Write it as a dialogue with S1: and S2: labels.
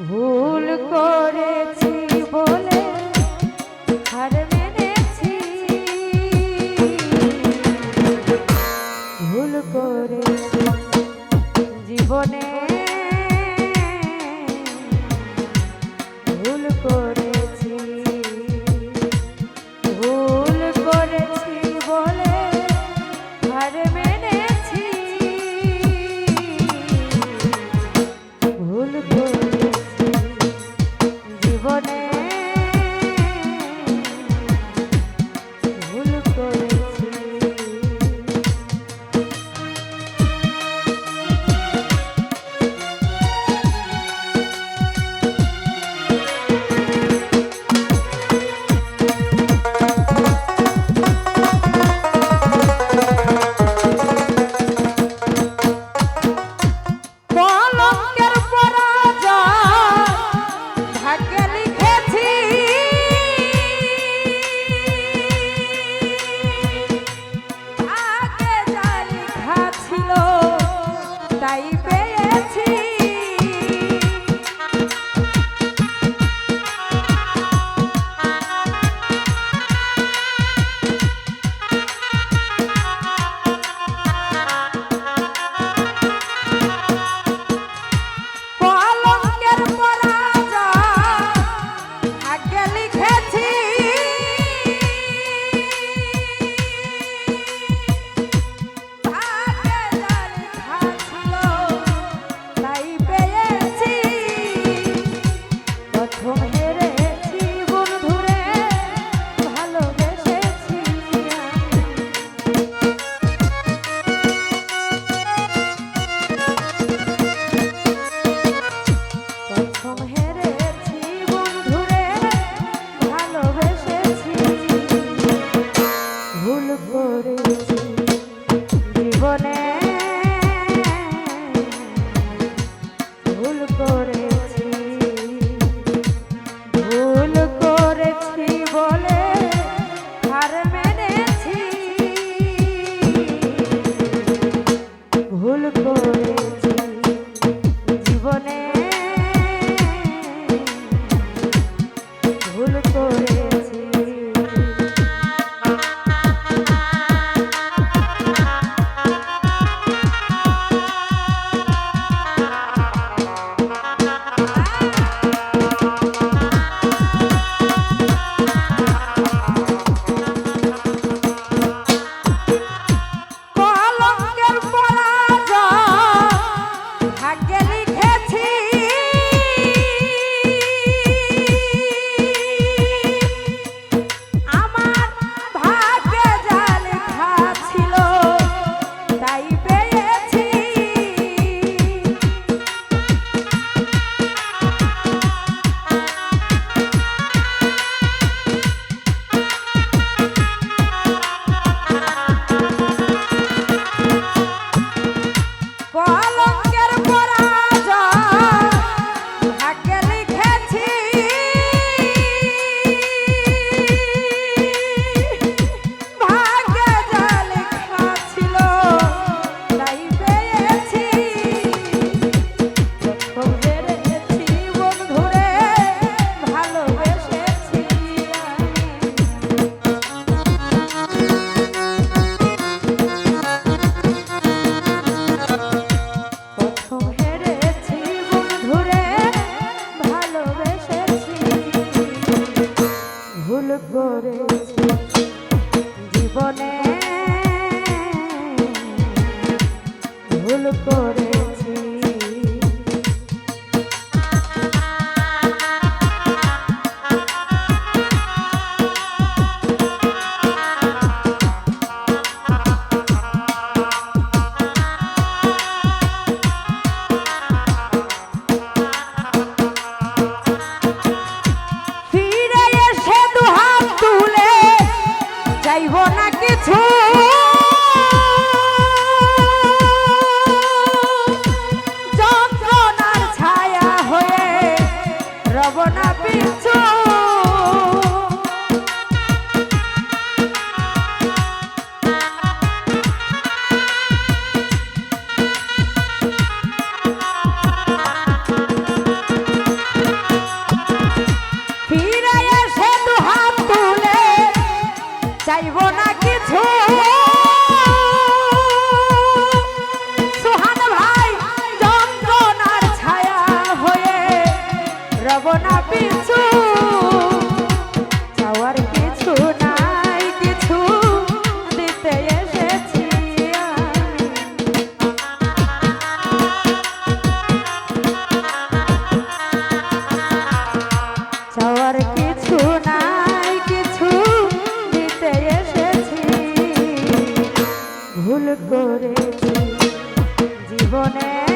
S1: ভুল করেছি ভুল করে জীবনে ভুল করে বছর কিছু কিছু এসেছি। ভুল করেছি জীবনে।